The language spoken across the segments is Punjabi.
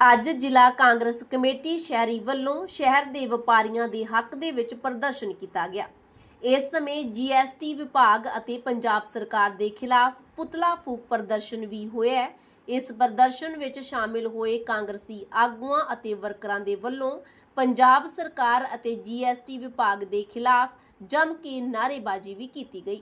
ਅੱਜ ਜ਼ਿਲ੍ਹਾ ਕਾਂਗਰਸ ਕਮੇਟੀ ਸ਼ਹਿਰੀ ਵੱਲੋਂ ਸ਼ਹਿਰ ਦੇ ਵਪਾਰੀਆਂ ਦੇ ਹੱਕ ਦੇ ਵਿੱਚ ਪ੍ਰਦਰਸ਼ਨ ਕੀਤਾ ਗਿਆ। ਇਸ ਸਮੇਂ ਜੀਐਸਟੀ ਵਿਭਾਗ ਅਤੇ ਪੰਜਾਬ ਸਰਕਾਰ ਦੇ ਖਿਲਾਫ ਪੁਤਲਾ ਫੂਕ ਪ੍ਰਦਰਸ਼ਨ ਵੀ ਹੋਇਆ ਇਸ ਪ੍ਰਦਰਸ਼ਨ ਵਿੱਚ ਸ਼ਾਮਿਲ ਹੋਏ ਕਾਂਗਰਸੀ ਆਗੂਆਂ ਅਤੇ ਵਰਕਰਾਂ ਦੇ ਵੱਲੋਂ ਪੰਜਾਬ ਸਰਕਾਰ ਅਤੇ ਜੀਐਸਟੀ ਵਿਭਾਗ ਦੇ ਖਿਲਾਫ ਜੰਮ ਕੇ ਨਾਅਰੇਬਾਜ਼ੀ ਵੀ ਕੀਤੀ ਗਈ।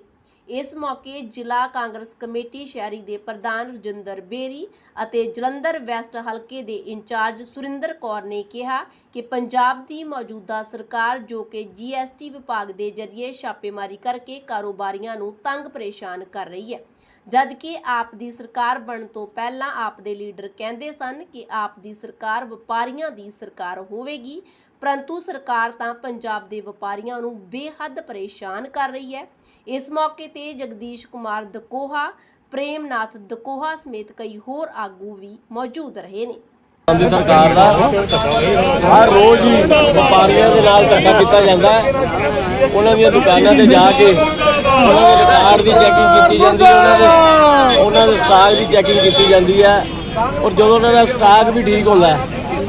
ਇਸ ਮੌਕੇ ਜ਼ਿਲ੍ਹਾ ਕਾਂਗਰਸ ਕਮੇਟੀ ਸ਼ਹਿਰੀ ਦੇ ਪ੍ਰਧਾਨ ਰਜਿੰਦਰ ਬੇਰੀ ਅਤੇ ਜਲੰਧਰ ਵੈਸਟ ਹਲਕੇ ਦੇ ਇੰਚਾਰਜ ਸੁਰਿੰਦਰ ਕੌਰ ਨੇ ਕਿਹਾ ਕਿ ਪੰਜਾਬ ਦੀ ਮੌਜੂਦਾ ਸਰਕਾਰ ਜੋ ਕਿ ਜੀਐਸਟੀ ਵਿਭਾਗ ਦੇ ਜ਼ਰੀਏ ਛਾਪੇਮਾਰੀ ਕਰਕੇ ਕਾਰੋਬਾਰੀਆਂ ਨੂੰ ਤੰਗ ਪਰੇਸ਼ਾਨ ਕਰ ਰਹੀ ਹੈ। ਜਦਕਿ ਆਪ ਦੀ ਸਰਕਾਰ ਬਣਨ ਤੋਂ ਪਹਿਲਾਂ ਆਪ ਦੇ ਲੀਡਰ ਕਹਿੰਦੇ ਸਨ ਕਿ ਆਪ ਦੀ ਸਰਕਾਰ ਵਪਾਰੀਆਂ ਦੀ ਸਰਕਾਰ ਹੋਵੇਗੀ, ਪਰੰਤੂ ਸਰਕਾਰ ਤਾਂ ਪੰਜਾਬ ਦੇ ਵਪਾਰੀਆਂ ਨੂੰ ਬੇਹੱਦ ਪਰੇਸ਼ਾਨ ਕਰ ਰਹੀ ਹੈ। ਇਸ ਮੌਕੇ ਤੇ ਜਗਦੀਸ਼ ਕੁਮਾਰ ਦਕੋਹਾ, ਪ੍ਰੇਮਨਾਥ ਦਕੋਹਾ ਸਮੇਤ ਕਈ ਹੋਰ ਆਗੂ ਵੀ ਮੌਜੂਦ ਰਹੇ ਨੇ। ਦੀ ਸਰਕਾਰ ਦਾ ਹਰ ਰੋਜ਼ ਹੀ ਵਪਾਰੀਆਂ ਦੇ ਨਾਲ ਧੱਕਾ ਕੀਤਾ ਜਾਂਦਾ ਹੈ। ਉਹਨਾਂ ਦੀਆਂ ਦੁਕਾਨਾਂ ਤੇ ਜਾ ਕੇ ਉਹਨਾਂ ਦੇ ਰਿਕਾਰਡ ਦੀ ਚੈਕਿੰਗ ਕੀਤੀ ਜਾਂਦੀ ਹੈ ਉਹਨਾਂ ਦੇ ਉਹਨਾਂ ਦੇ ਸਟਾਕ ਦੀ ਚੈਕਿੰਗ ਕੀਤੀ ਜਾਂਦੀ ਹੈ। ਔਰ ਜਦੋਂ ਉਹਨਾਂ ਦਾ ਸਟਾਕ ਵੀ ਠੀਕ ਹੁੰਦਾ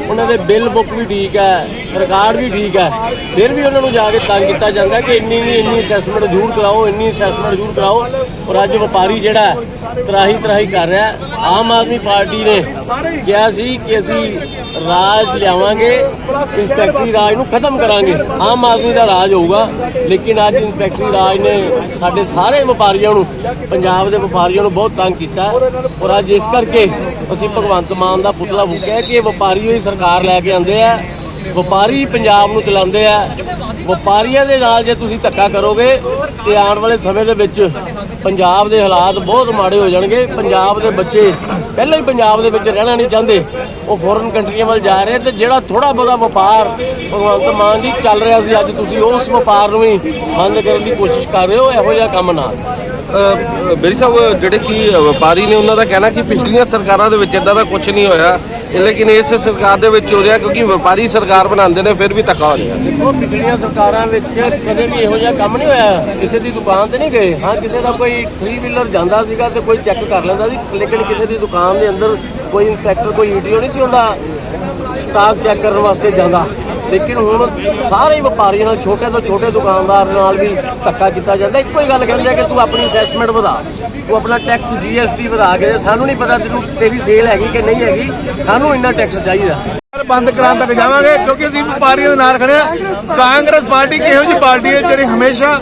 ਉਹਨਾਂ ਦੇ ਬਿੱਲ ਬੁੱਕ ਵੀ ਠੀਕ ਹੈ ਰਿਕਾਰਡ ਵੀ ਠੀਕ ਹੈ ਫਿਰ ਵੀ ਉਹਨਾਂ ਨੂੰ ਜਾ ਕੇ ਤੰਗ ਕੀਤਾ ਜਾਂਦਾ ਕਿ ਇੰਨੀ ਨਹੀਂ ਇੰਨੀ ਅਸੈਸਮੈਂਟ ਜ਼ਰੂਰ ਕਰਾਓ ਇੰਨੀ ਅਸੈਸਮੈਂਟ ਜ਼ਰੂਰ ਕਰਾਓ। ਔਰ ਅੱਜ ਵਪਾਰੀ ਜਿਹੜਾ ਤਰਾਹੀ ਤਰਾਹੀ ਕਰ ਰਿਹਾ। ਆਮ ਆਦਮੀ ਪਾਰਟੀ ਨੇ ਕਿਹਾ ਸੀ ਕਿ ਅਸੀਂ ਰਾਜ ਲਿਆਵਾਂਗੇ, ਇੰਸਪੈਕਟਰੀ ਰਾਜ ਨੂੰ ਖਤਮ ਕਰਾਂਗੇ। ਆਮ ਆਦਮੀ ਦਾ ਰਾਜ ਹੋਊਗਾ, ਲੇਕਿਨ ਅੱਜ ਇੰਸਪੈਕਟਰੀ ਰਾਜ ਨੇ ਸਾਡੇ ਸਾਰੇ ਵਪਾਰੀਆਂ ਨੂੰ, ਪੰਜਾਬ ਦੇ ਵਪਾਰੀਆਂ ਨੂੰ ਬਹੁਤ ਤੰਗ ਕੀਤਾ। ਔਰ ਅੱਜ ਇਸ ਕਰਕੇ ਅਸੀਂ ਭਗਵੰਤ ਮਾਨ ਦਾ ਪੁਤਲਾ ਫੂਕਿਆ ਕਿ ਇਹ ਵਪਾਰੀ ਹੀ ਸਰਕਾਰ ਲੈ ਕੇ ਆਂਦੇ ਆ। ਵਪਾਰੀ ਪੰਜਾਬ ਨੂੰ ਚਲਾਉਂਦੇ ਆ। ਵਪਾਰੀਆਂ ਦੇ ਨਾਲ ਜੇ ਤੁਸੀਂ ਧੱਕਾ ਕਰੋਗੇ, ਤੇ ਆਉਣ ਵਾਲੇ ਸਮੇਂ ਦੇ ਵਿੱਚ ਪੰਜਾਬ ਦੇ ਹਾਲਾਤ ਬਹੁਤ ਮਾੜੇ ਹੋ ਜਾਣਗੇ। ਪੰਜਾਬ ਦੇ ਬੱਚੇ ਪਹਿਲਾਂ ਹੀ ਪੰਜਾਬ ਦੇ ਵਿੱਚ ਰਹਿਣਾ ਨਹੀਂ ਚਾਹੁੰਦੇ। ਉਹ ਫੋਰਨ ਕੰਟਰੀਆਂ ਵੱਲ ਜਾ ਰਹੇ ਤੇ ਜਿਹੜਾ ਥੋੜਾ ਬਹੁਤਾ ਵਪਾਰ ਭਗਵੰਤ ਮਾਨ ਜੀ ਚੱਲ ਰਿਹਾ ਸੀ, ਅੱਜ ਤੁਸੀਂ ਉਸ ਵਪਾਰ ਨੂੰ ਵੀ ਬੰਦ ਕਰਨ ਦੀ ਕੋਸ਼ਿਸ਼ ਕਰ ਰਹੇ ਹੋ, ਇਹੋ ਜਿਹਾ ਕੰਮ ਨਾ। ਬੇਰੀ ਸਾਹਿਬ, ਜਿਹੜੇ ਕਿ ਵਪਾਰੀ ਨੇ ਉਹਨਾਂ ਦਾ ਕਹਿਣਾ ਕਿ ਪਿਛਲੀਆਂ ਸਰਕਾਰਾਂ ਦੇ ਵਿੱਚ ਇਦਾਂ ਦਾ ਕੁਝ ਨਹੀਂ ਹੋਇਆ। ਲੇਕਿਨ ਇਸ ਸਰਕਾਰ ਦੇ ਵਿੱਚ ਹੋ ਰਿਹਾ ਕਿਉਂਕਿ ਵਪਾਰੀ ਸਰਕਾਰ ਬਣਾਉਂਦੇ ਨੇ, ਫਿਰ ਵੀ ਧੱਕਾ ਹੋ ਰਿਹਾ ਦੇਖੋ ਪਿਛਲੀਆਂ ਸਰਕਾਰਾਂ ਵਿੱਚ ਕਦੇ ਵੀ ਇਹੋ ਜਿਹਾ ਕੰਮ ਨਹੀਂ ਹੋਇਆ। ਕਿਸੇ ਦੀ ਦੁਕਾਨ ਤੇ ਨਹੀਂ ਗਏ। ਹਾਂ, ਕਿਸੇ ਦਾ ਕੋਈ 3 ਵੀਲਰ ਜਾਂਦਾ ਸੀਗਾ ਤੇ ਕੋਈ ਚੈੱਕ ਕਰ ਲੈਂਦਾ ਸੀ, ਲੇਕਿਨ ਕਿਸੇ ਦੀ ਦੁਕਾਨ ਦੇ ਅੰਦਰ ਕੋਈ ਇੰਸਪੈਕਟਰ ਕੋਈ ਈਟੀਓ ਨਹੀਂ ਸੀ ਹੁੰਦਾ। ਸਟਾਫ ਚੈੱਕ ਕਰਨ ਵਾਸਤੇ ਜਾਂਦਾ। ਲੇਕਿਨ ਹੁਣ ਸਾਰੇ ਵਪਾਰੀਆਂ ਨਾਲ, ਛੋਟੇ ਤੋਂ ਛੋਟੇ ਦੁਕਾਨਦਾਰ ਨਾਲ ਵੀ ਧੱਕਾ ਕੀਤਾ ਜਾਂਦਾ। ਇੱਕੋ ਹੀ ਗੱਲ ਕਹਿੰਦੇ ਆ ਕਿ ਤੂੰ ਆਪਣੀ ਅਸੈਸਮੈਂਟ ਵਧਾ। ਤੂੰ ਆਪਣਾ ਟੈਕਸ ਜੀਐਸਟੀ ਵਧਾ ਕੇ ਸਾਨੂੰ ਨਹੀਂ ਪਤਾ ਤੈਨੂੰ ਤੇਰੀ ਸੇਲ ਹੈਗੀ ਕਿ ਨਹੀਂ ਹੈਗੀ। ਸਾਨੂੰ ਇੰਨਾ ਟੈਕਸ ਚਾਹੀਦਾ। ਬੰਦ ਕਰਾਉਣ ਤੱਕ ਜਾਵਾਂਗੇ ਕਿਉਂਕਿ ਅਸੀਂ ਵਪਾਰੀਆਂ ਦੇ ਨਾਲ ਖੜੇ ਹਾਂ। ਕਾਂਗਰਸ ਪਾਰਟੀ ਕਿਹੋ ਜੀ ਪਾਰਟੀ ਹੈ ਜਿਹੜੀ ਹਮੇਸ਼ਾ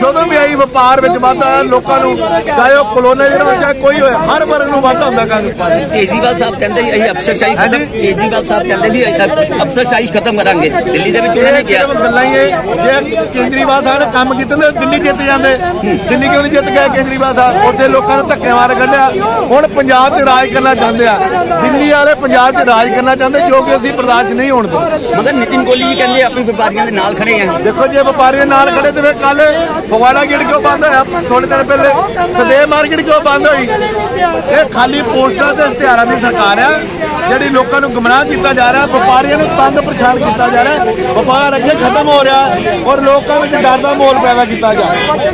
ਜਦੋਂ ਵੀ ਆਈ ਵਪਾਰ ਵਿੱਚ ਵਾਧਾ ਹੈ, ਲੋਕਾਂ ਨੂੰ ਚਾਹੇ ਉਹ ਕਲੋਨਾਈਜ਼ਰ ਹੋਵੇ ਚਾਹੇ ਕੋਈ ਹੋਵੇ ਹਰ ਵਰਗ ਨੂੰ ਵਾਧਾ ਹੁੰਦਾ ਕਾਂਗਰਸ ਪਾਰਟੀ। ਕੇਜਰੀਵਾਲ ਸਾਹਿਬ ਕਹਿੰਦੇ ਸੀ ਅਸੀਂ ਅਫਸਰਸ਼ਾਹੀ ਖਤਮ ਕੇਜਰੀਵਾਲ ਸਾਹਿਬ ਕਹਿੰਦੇ ਸੀ ਅਸੀਂ ਅਫਸਰਸ਼ਾਹੀ ਖਤਮ ਕਰਾਂਗੇ। ਦਿੱਲੀ ਦੇ ਵਿੱਚ ਉਹਨਾਂ ਨੇ ਕਿਹਾ। ਗੱਲਾਂ ਹੀ ਹੈ ਜੇ ਕੇਜਰੀਵਾਲ ਸਾਹਿਬ ਨੇ ਕੰਮ ਕੀਤੇ ਨੇ ਦਿੱਲੀ ਜਿੱਤ ਜਾਂਦੇ। ਦਿੱਲੀ ਕਿਉਂ ਨਹੀਂ ਜਿੱਤ ਗਏ ਕੇਜਰੀਵਾਲ ਸਾਹਿਬ? ਉੱਥੇ ਲੋਕਾਂ ਨੂੰ ਧੱਕੇ ਮਾਰ ਕੱਢਿਆ। ਹੁਣ ਪੰਜਾਬ 'ਚ ਰਾਜ ਕਰਨਾ ਚਾਹੁੰਦੇ ਆ। ਦਿੱਲੀ ਵਾਲੇ ਪੰਜਾਬ 'ਚ ਰਾਜ ਕਰਨਾ ਚਾਹੁੰਦੇ ਜੋ ਕਿ ਅਸੀਂ ਬਰਦਾਸ਼ਤ ਨਹੀਂ ਹੋਣ ਦਿੰਦੇ। ਮਗਰ ਨਿਤਿਨ ਗੋਲੀ ਜੀ ਕਹਿੰਦੇ ਆਪਣੇ ਵਪਾਰੀਆਂ ਦੇ ਨਾਲ ਖੜੇ ਆ ਦੇਖੋ ਜੇ ਵਪਾਰੀਆਂ ਨਾਲ ਖੜੇ ਤੇ ਫਿਰ ਕੱਲ ਫਗਵਾੜਾ ਗੇਟ ਕਿਉਂ ਬੰਦ ਹੋਇਆ? ਥੋੜੇ ਦਿਨ ਪਹਿਲੇ ਸਦੇ ਮਾਰਕੀਟ ਕਿਉਂ ਬੰਦ ਹੋਈ? ਇਹ ਖਾਲੀ ਪੋਸਟਾਂ ਤੇ ਇਸ਼ਤਿਹਾਰਾਂ ਦੀ ਸਰਕਾਰ ਆ ਜਿਹੜੀ ਲੋਕਾਂ ਨੂੰ ਗੁੰਮਰਾਹ ਕੀਤਾ ਜਾ ਰਿਹਾ ਵਪਾਰੀਆਂ ਨੂੰ ਤੰਗ ਪਰੇਸ਼ਾਨ ਕੀਤਾ ਜਾ ਰਿਹਾ। ਵਪਾਰ ਅੱਗੇ ਖਤਮ ਹੋ ਰਿਹਾ ਔਰ ਲੋਕਾਂ ਵਿੱਚ ਡਰ ਦਾ ਮਾਹੌਲ ਪੈਦਾ ਕੀਤਾ ਜਾ ਰਿਹਾ।